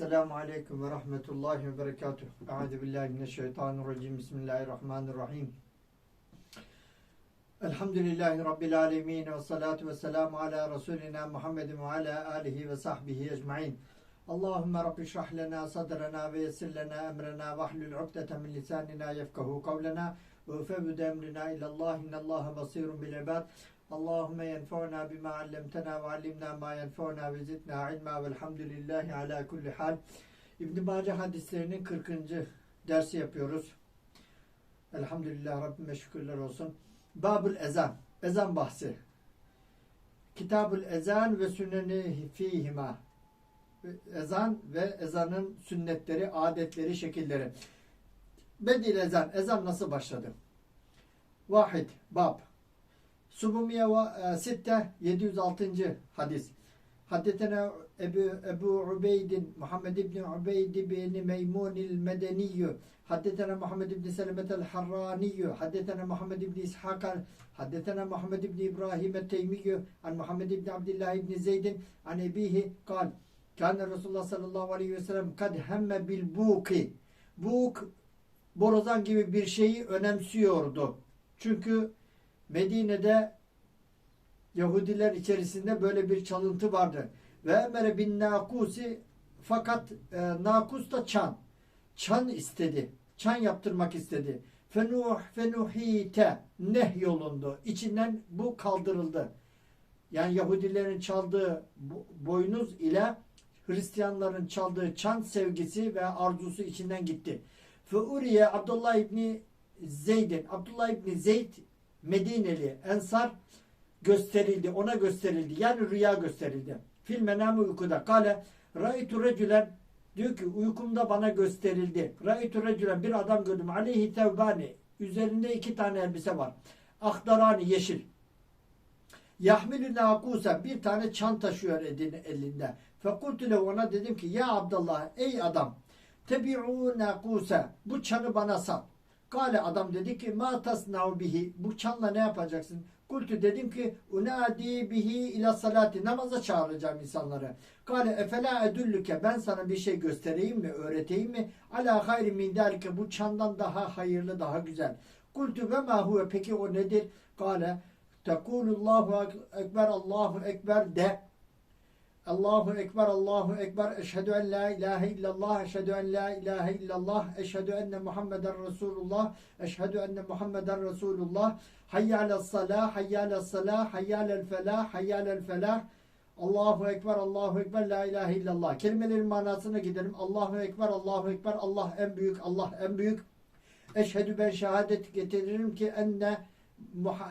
السلام عليكم ورحمة الله وبركاته. أعوذ بالله من الشيطان الرجيم. بسم الله الرحمن الرحيم. الحمد لله رب العالمين والصلاة والسلام على رسولنا محمد وعلى آله وصحبه أجمعين. اللهم رب اشرح لنا صدرنا ويسر لنا أمرنا واحلل عقدة من لساننا يفقه قولنا. وفوض أمرنا إلى الله إن الله بصير بالعباد. Allahümme yenfa'na bima allemtena ve allimna ma yenfa'na ve zidna ilma velhamdülillahi ala kulli hal. İbn-i Mace hadislerinin 40. dersi yapıyoruz. Elhamdülillah Rabbime şükürler olsun. Babül ezan. Ezan bahsi. Kitabül ezan ve sünneni fihima. Ezan ve ezanın sünnetleri, adetleri, şekilleri. Bedil ezan. Ezan nasıl başladı? Vahid. Bab. Subumiye ve sitte 706. hadis. Haddetena Ebu, Ebu Ubeydin Muhammed İbni Ubeyd bin Meymunil Medeniyyü Haddetena Muhammed İbni Selemet el Harraniyyü Haddetena Muhammed İbni İshak Haddetena Muhammed İbni İbrahim Teymiyyü An Muhammed İbni Abdillah İbni Zeydin An Ebihi kal Kâne Resulullah sallallahu aleyhi ve sellem kad hemme bil buki Buk borazan gibi bir şeyi önemsiyordu. Çünkü Medine'de Yahudiler içerisinde böyle bir çalıntı vardı. Ve emere bin nakusi fakat e, nakus da çan. Çan istedi. Çan yaptırmak istedi. Fenuh fenuhite neh yolundu. İçinden bu kaldırıldı. Yani Yahudilerin çaldığı boynuz ile Hristiyanların çaldığı çan sevgisi ve arzusu içinden gitti. Fe uriye Abdullah İbni Zeyd'in Abdullah İbni Zeyd Medineli Ensar gösterildi. Ona gösterildi. Yani rüya gösterildi. Fil menamı uykuda. Kale Raitu recülen diyor ki uykumda bana gösterildi. Raitu recülen bir adam gördüm. Aleyhi tevbani. Üzerinde iki tane elbise var. Ahdarani yeşil. Yahmilü nakusa bir tane çan taşıyor elinde. Fekultü ona dedim ki ya Abdullah ey adam tebi'u nakusa bu çanı bana sat. Kale adam dedi ki ma tasna'u bihi bu çanla ne yapacaksın? Kultu dedim ki unadi bihi ila salati namaza çağıracağım insanları. Kale efela edüllüke ben sana bir şey göstereyim mi öğreteyim mi? Ala hayri min delike bu çandan daha hayırlı daha güzel. Kultu ve ma huve peki o nedir? Kale tekulullahu ekber Allahu ekber de Allahu Ekber, Allahu Ekber, eşhedü en la ilahe illallah, eşhedü en la ilahe illallah, eşhedü enne Muhammeden Resulullah, eşhedü enne Muhammeden Resulullah, hayyâle salah, hayyâle salah, hayyâle felah, hayyâle felah, Allahu Ekber, Allahu Ekber, La ilahe illallah. Kelimelerin manasına gidelim. Allahu Ekber, Allahu Ekber, Allah en büyük, Allah en büyük. Eşhedü ben şehadet getiririm ki enne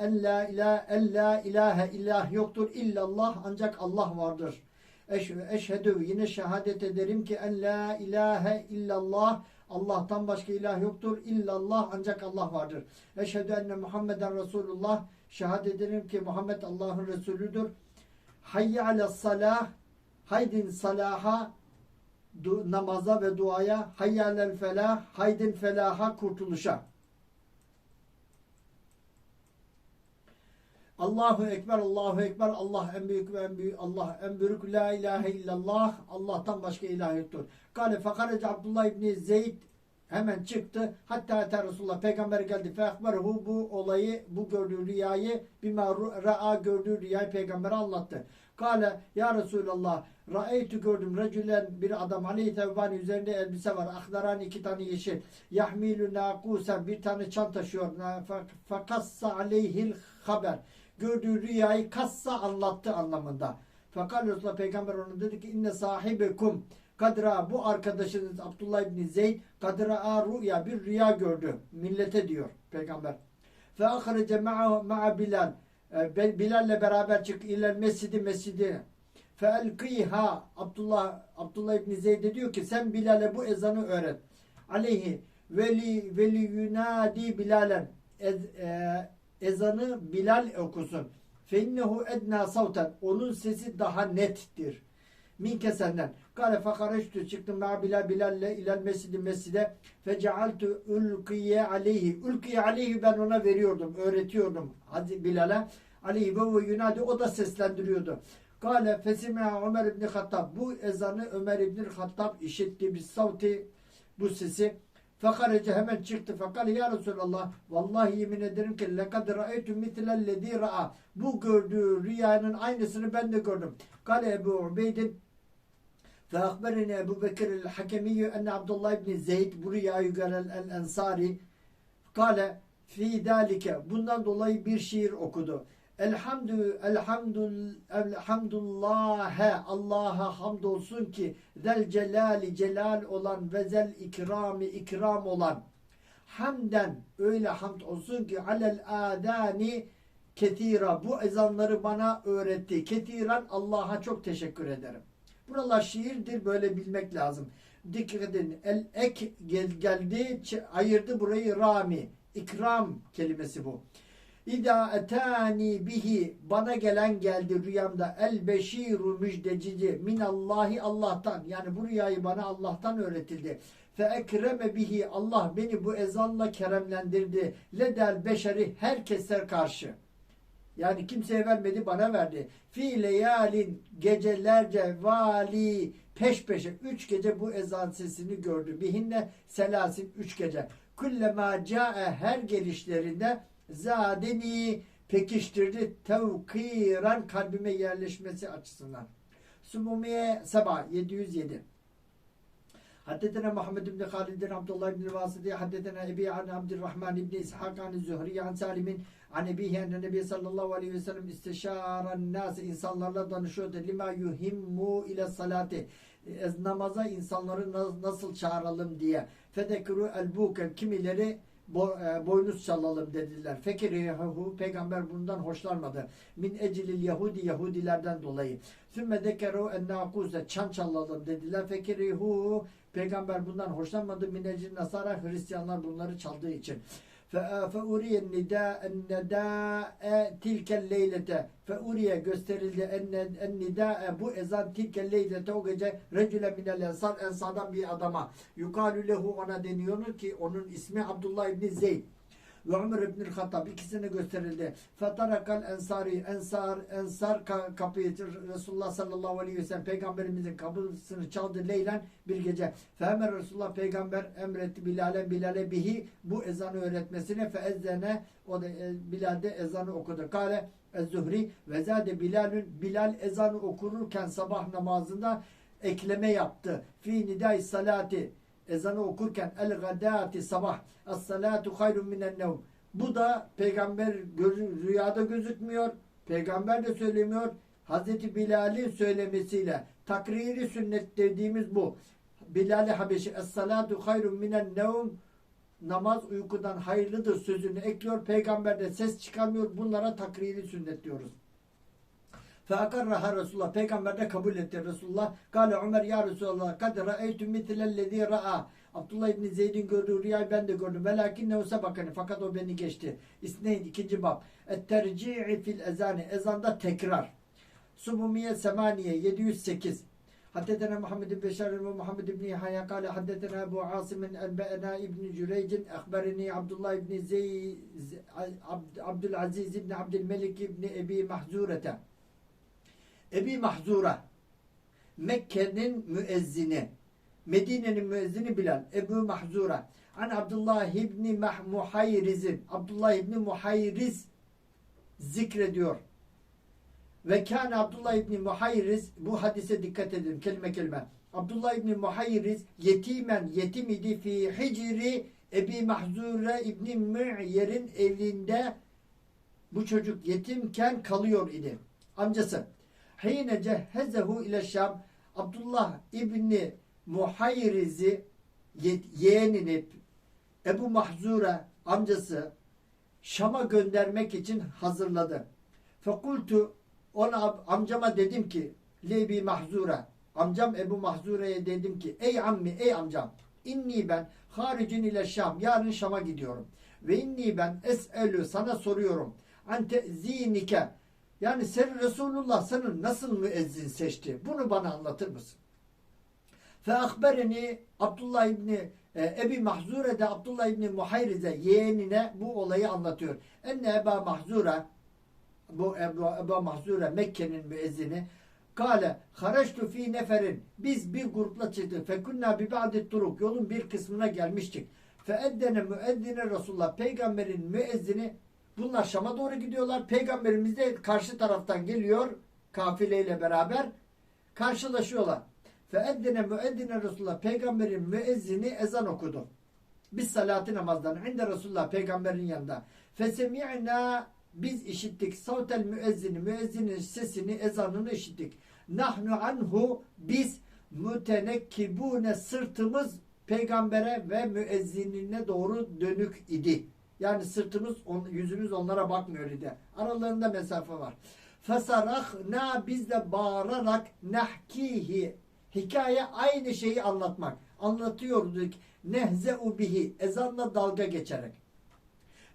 en la ilahe, en la ilahe illah yoktur illallah ancak Allah vardır. Eş, eşhedü yine şehadet ederim ki en la ilahe illallah Allah'tan başka ilah yoktur. illallah ancak Allah vardır. Eşhedü enne Muhammeden Resulullah şehadet ederim ki Muhammed Allah'ın Resulüdür. Hayye ala salah haydin salaha namaza ve duaya hayyalel felah haydin felaha kurtuluşa. Allahu Ekber, Allahu Ekber, Allah en büyük ve en büyük, Allah en büyük, la ilahe illallah, Allah'tan başka ilah yoktur. Kale fekarece Abdullah İbni Zeyd hemen çıktı. Hatta ete Resulullah peygamber geldi. Fekberhu bu olayı, bu gördüğü rüyayı bima ra'a gördüğü rüyayı peygambere anlattı. Kale ya Resulallah Ra'eytü gördüm recülen bir adam aleyhi tevbani üzerinde elbise var. Ahdaran iki tane yeşil. Yahmilü nakusen bir tane çan taşıyor. Fakassa aleyhil haber gördüğü rüyayı kassa anlattı anlamında. Fakat Resulullah Peygamber ona dedi ki inne sahibekum kadra bu arkadaşınız Abdullah İbni Zeyd kadra rüya bir rüya gördü. Millete diyor Peygamber. Fe ahrece ma'a Bilal e, Bilal'le beraber çık ilel mescidi mescidi fe elkiha Abdullah Abdullah İbni Zeyd diyor ki sen Bilal'e bu ezanı öğret. Aleyhi veli veli yunadi Bilalen e, ezanı Bilal okusun. Feinnehu edna savten. Onun sesi daha nettir. Minke senden. Kale fakareştü çıktım ma Bilal Bilal'le ilal mescidi mescide fecealtu ulkiye aleyhi. Ulkiye aleyhi ben ona veriyordum, öğretiyordum Hazreti Bilal'e. Aleyhi ve yunadi o da seslendiriyordu. Kale fesime Ömer İbni Hattab. Bu ezanı Ömer İbni Hattab işitti. Bir savti bu sesi. Fekarece hemen çıktı. Fekale ya Resulallah. Vallahi yemin ederim ki lekad ra'eytu mitlellezî ra'a. Bu gördüğü rüyanın aynısını ben de gördüm. Kale Ebu Ubeydin فأخبرني أبو بكر الحكمي أن عبد الله بن زيد buraya yügelen el ensari kale fi dalike bundan dolayı bir şiir okudu. Elhamdü elhamdül elhamdülillah Allah'a hamdolsun ki zel celali celal olan ve zel ikrami ikram olan hamden öyle hamd olsun ki alel adani ketira bu ezanları bana öğretti. Ketiran Allah'a çok teşekkür ederim. Buralar şiirdir böyle bilmek lazım. Dikkat edin. El ek gel, geldi ayırdı burayı rami. İkram kelimesi bu. İda etani bihi bana gelen geldi rüyamda el beşiru müjdecici minallahi Allah'tan yani bu rüyayı bana Allah'tan öğretildi. Fe ekreme bihi Allah beni bu ezanla keremlendirdi. Ledel beşeri herkese karşı. Yani kimseye vermedi bana verdi. Fi leyalin gecelerce vali peş peşe üç gece bu ezan sesini gördü. Bihinne selasin üç gece. Kullema cae her gelişlerinde zadeni pekiştirdi tevkiran kalbime yerleşmesi açısından. Sumumiye Seba 707 حدثنا محمد بن خالد بن عبد الله بن الواسطي حدثنا ابي عن عبد الرحمن بن اسحاق عن الزهري عن سالم عن ابيه ان النبي صلى الله عليه وسلم استشار الناس insanlarla danışıyordu lima yuhimmu ile salati Ez namaza insanları na- nasıl çağıralım diye fedekru el bukel kimileri bo- e, boynuz çalalım dediler. Fekirihu peygamber bundan hoşlanmadı. Min ecilil Yahudi Yahudilerden dolayı. Sümme dekeru en çan çalalım dediler. Fekirihu peygamber bundan hoşlanmadı. Min ecil Nasara Hristiyanlar bunları çaldığı için. فَاُرِيَ النِّدَاءَ النَّدَاءَ tilkel leylete feuriye gösterildi en nida bu ezan tilkel leylete o gece recüle minel ensar ensardan bir adama yukalu lehu ona deniyor ki onun ismi Abdullah İbni Zeyd ve Ömer İbni Hattab ikisine gösterildi. Fetarakal ensari ensar ensar ka- kapıyı Resulullah sallallahu aleyhi ve sellem peygamberimizin kapısını çaldı leylen bir gece. Fehemer Resulullah peygamber emretti Bilal'e Bilal'e bihi bu ezanı öğretmesine feezzene o da e, Bilal'de ezanı okudu. Kale Ez-Zuhri ve zade Bilal'ün Bilal ezanı okururken sabah namazında ekleme yaptı. Fi nidai salati ezanı okurken el gadati sabah as salatu hayrun minen nevm. Bu da peygamber rüyada gözükmüyor. Peygamber de söylemiyor. Hazreti Bilal'in söylemesiyle takriri sünnet dediğimiz bu. Bilal-i Habeşi es salatu hayrun minen nevm namaz uykudan hayırlıdır sözünü ekliyor. Peygamber de ses çıkarmıyor. Bunlara takriri sünnet diyoruz. Feakarraha Resulullah. Peygamber de kabul etti Resulullah. Kale Ömer ya Resulullah. Kad ra'eytü mitlellezî ra'a. Abdullah İbni Zeyd'in gördüğü rüyayı ben de gördüm. Velakin nevse bakani. Fakat o beni geçti. İsneyn ikinci bab. Et-terci'i fil ezani. Ezanda tekrar. Sumumiye Semaniye 708. حدثنا محمد بن بشار ومحمد بن يحيى قال حدثنا ابو عاصم انبانا ابن جريج اخبرني عبد الله بن زي عبد, عبد العزيز بن عبد الملك بن ابي محزوره Ebi Mahzura Mekke'nin müezzini Medine'nin müezzini Bilal Ebu Mahzura An Abdullah İbni Muhayriz'in Abdullah İbni Muhayriz zikrediyor. Ve kâne Abdullah İbni Muhayriz bu hadise dikkat edin kelime kelime. Abdullah İbni Muhayriz yetimen yetim idi fi hicri Ebi Mahzure İbni Mü'yer'in evinde bu çocuk yetimken kalıyor idi. Amcası. Hine cehhezehu ile Şam Abdullah İbni Muhayriz'i ye- yeğenini Ebu Mahzura amcası Şam'a göndermek için hazırladı. Fekultu ona amcama dedim ki Lebi Mahzura amcam Ebu Mahzure'ye dedim ki ey ammi ey amcam inni ben haricin ile Şam yarın Şam'a gidiyorum. Ve inni ben es'elü sana soruyorum. An te'zinike yani sen Resulullah senin nasıl müezzin seçti? Bunu bana anlatır mısın? Fe akbereni Abdullah İbni e, Ebi Mahzure de Abdullah İbni Muhayrize yeğenine bu olayı anlatıyor. Enne Eba Mahzura bu Ebu, Ebu Mahzure Mekke'nin müezzini Kale hareçtu fi neferin. Biz bir grupla çıktık. Fekunna bi ba'di turuk. Yolun bir kısmına gelmiştik. Fe eddene müeddine Resulullah. Peygamberin müezzini bunlar Şam'a doğru gidiyorlar. Peygamberimiz de karşı taraftan geliyor kafileyle beraber karşılaşıyorlar. Fe eddene müeddine Resulullah. Peygamberin müezzini ezan okudu. Biz salatı namazdan inde Resulullah peygamberin yanında. Fesemi'na biz işittik. Savtel müezzini müezzinin sesini ezanını işittik. Nahnu anhu biz mütenekkibune sırtımız peygambere ve müezzinine doğru dönük idi. Yani sırtımız on, yüzümüz onlara bakmıyor idi. Aralarında mesafe var. Fesarahna biz de bağırarak nahkihi hikaye aynı şeyi anlatmak. Anlatıyorduk. Nehze'u bihi ezanla dalga geçerek.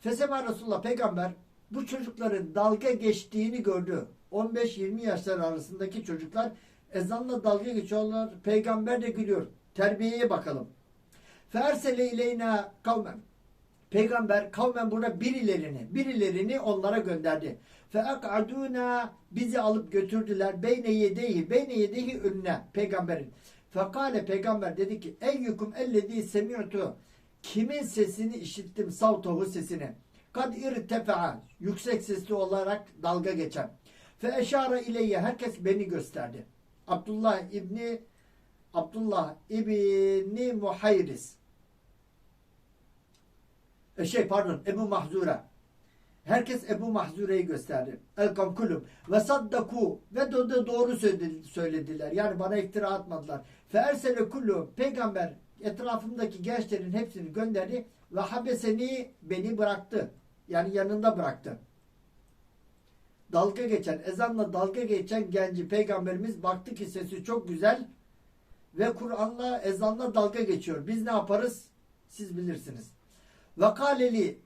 Fesema Resulullah peygamber bu çocukların dalga geçtiğini gördü. 15-20 yaşlar arasındaki çocuklar ezanla dalga geçiyorlar. Peygamber de gülüyor. Terbiyeye bakalım. Fersele ileyna kavmen. Peygamber kavmen burada birilerini, birilerini onlara gönderdi. Feakaduna bizi alıp götürdüler. Beyne yedehi, beyne yedehi önüne peygamberin. Fekale peygamber dedi ki eyyukum ellezî semi'tu kimin sesini işittim savtohu sesini. Kad irtefa'a yüksek sesli olarak dalga geçen. Fe eşara ileyye herkes beni gösterdi. Abdullah İbni Abdullah İbni Muhayris e şey pardon Ebu Mahzura. Herkes Ebu Mahzure'yi gösterdi. El kamkulum. Ve saddaku. Ve doğru söyledi- söylediler. Yani bana iftira atmadılar. Fe ersele kullu. Peygamber etrafımdaki gençlerin hepsini gönderdi. Ve habeseni beni bıraktı. Yani yanında bıraktı. Dalga geçen, ezanla dalga geçen genci peygamberimiz baktı ki sesi çok güzel ve Kur'an'la ezanla dalga geçiyor. Biz ne yaparız? Siz bilirsiniz. Ve kaleli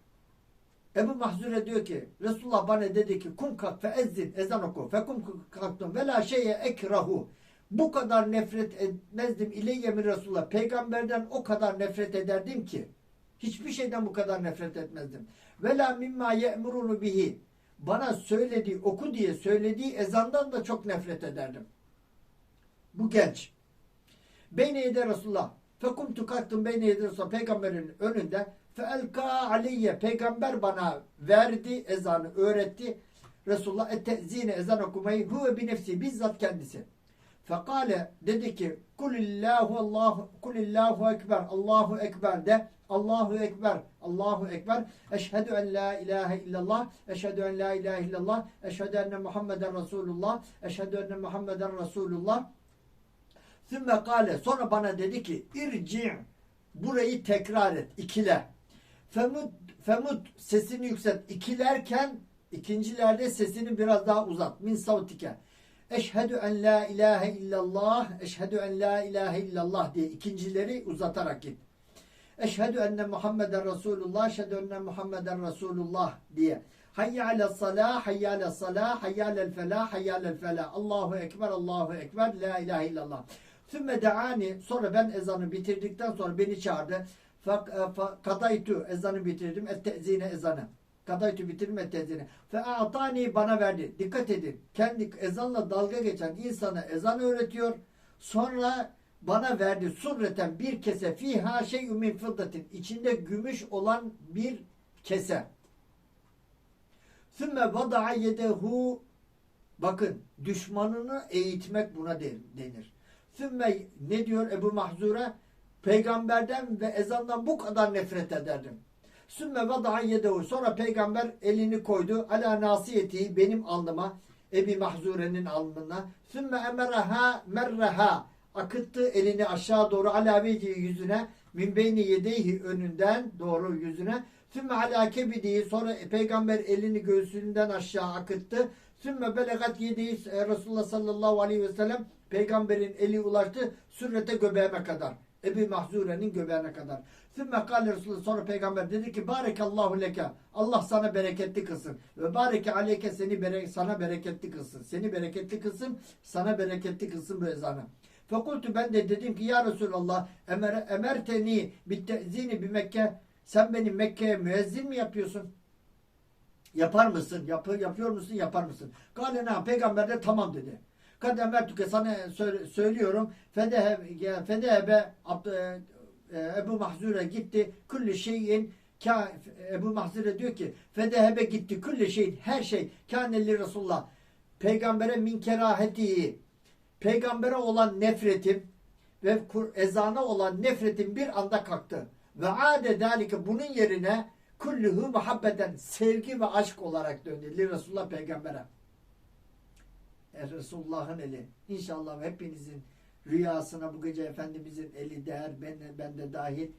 Ebu Mahzure diyor ki Resulullah bana dedi ki kum kalk fe ezzin ezan oku fe kum kalktım ve la şeye ekrahu bu kadar nefret etmezdim ileyye mi Resulullah peygamberden o kadar nefret ederdim ki hiçbir şeyden bu kadar nefret etmezdim ve la mimma ye'murunu bihi bana söylediği oku diye söylediği ezandan da çok nefret ederdim bu genç Beyne yedi Resulullah. Fekumtu kalktım beyne yedi Resulullah. Peygamberin önünde. Feelka aleyye. Peygamber bana verdi ezanı öğretti. Resulullah ettezzine ezan okumayı huve bi nefsi bizzat kendisi. Fekale dedi ki kulillahu Allahu kulillahu ekber Allahu ekber de Allahu ekber Allahu ekber eşhedü en la ilahe illallah eşhedü en la ilahe illallah eşhedü enne Muhammeden Resulullah eşhedü enne Muhammeden Resulullah Sümme kale sonra bana dedi ki irci burayı tekrar et ikile. Femud femud sesini yükselt. İkilerken ikincilerde sesini biraz daha uzat. Min savtike. Eşhedü en la ilahe illallah. Eşhedü en la ilahe illallah diye ikincileri uzatarak git. Eşhedü enne Muhammeden Resulullah. Eşhedü enne Muhammeden Resulullah diye. Hayya ala salah, hayya ala salah, hayya ala felah, hayya ala felah. Allahu Ekber, Allahu Ekber, la ilahe illallah. Sümme deani sonra ben ezanı bitirdikten sonra beni çağırdı. E, kadaytu ezanı bitirdim. Et tezine ezanı. Kadaytu bitirdim et tezine. Fe atani bana verdi. Dikkat edin. Kendi ezanla dalga geçen insana ezan öğretiyor. Sonra bana verdi surreten bir kese fiha şey min fıddatin. içinde gümüş olan bir kese. Sümme vada'a yedehu bakın düşmanını eğitmek buna de- denir. Sümme ne diyor Ebu Mahzura? Peygamberden ve ezandan bu kadar nefret ederdim. Sümme vada'a yedehu. Sonra peygamber elini koydu. Ala nasiyeti benim alnıma. Ebi Mahzure'nin alnına. Sümme emereha merreha. Akıttı elini aşağı doğru ala yüzüne. Min beyni yedeyhi önünden doğru yüzüne. Sümme ala kebidihi. Sonra peygamber elini göğsünden aşağı akıttı. Sümme belegat yediği e, Resulullah sallallahu aleyhi ve sellem peygamberin eli ulaştı sürrete göbeğime kadar. Ebi Mahzure'nin göbeğine kadar. Sümme kâle Resulullah sonra peygamber dedi ki Barekallahu leke. Allah sana bereketli kılsın. Ve bareke aleyke seni bere sana bereketli kılsın. Seni bereketli kılsın. Sana bereketli kılsın bu ezanı. Fekultu ben de dedim ki ya Resulallah emer, emerteni bittezini bir Mekke sen beni Mekke'ye müezzin mi yapıyorsun? Yapar mısın? Yap, yapıyor musun? Yapar mısın? Gale ne? Peygamber de tamam dedi. Kad emertüke sana sö- söylüyorum. Fedehebe, fedehebe e, Ebu Mahzure gitti. Kulli şeyin Ebu Mahzure diyor ki fedehebe gitti. Kulli şeyin her şey kânelli Resulullah. Peygambere min kerahetihi peygambere olan nefretim ve ezana olan nefretim bir anda kalktı. Ve ade dalike bunun yerine kulluhu muhabbeten sevgi ve aşk olarak döndü. Li Resulullah peygambere. E, Resulullah'ın eli. İnşallah hepinizin rüyasına bu gece Efendimizin eli değer. Ben, ben de dahil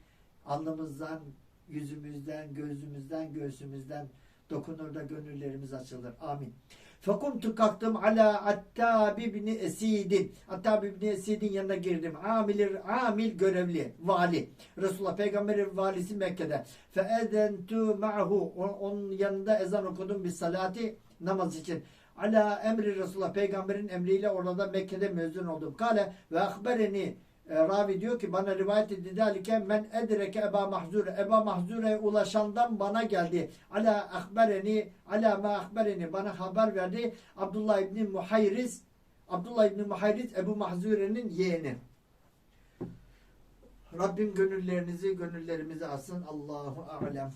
alnımızdan, yüzümüzden, gözümüzden, göğsümüzden dokunur da gönüllerimiz açılır. Amin. Fekumtu kalktım ala Attab ibn Esid'in. Attab ibn Esid'in yanına girdim. Amil, amil görevli, vali. Resulullah peygamberin valisi Mekke'de. Fe ezentu ma'hu. Onun yanında ezan okudum bir salati namaz için. Ala emri Resulullah peygamberin emriyle orada Mekke'de mezun oldum. Kale ve akbereni e, Ravi diyor ki bana rivayet edildi dalike men edreke Eba Mahzure Eba Mahzure'ye ulaşandan bana geldi. Ala akbereni ala ma akbereni bana haber verdi. Abdullah İbni Muhayriz Abdullah İbni Muhayriz Ebu Mahzure'nin yeğeni. Rabbim gönüllerinizi gönüllerimizi alsın. Allahu alem.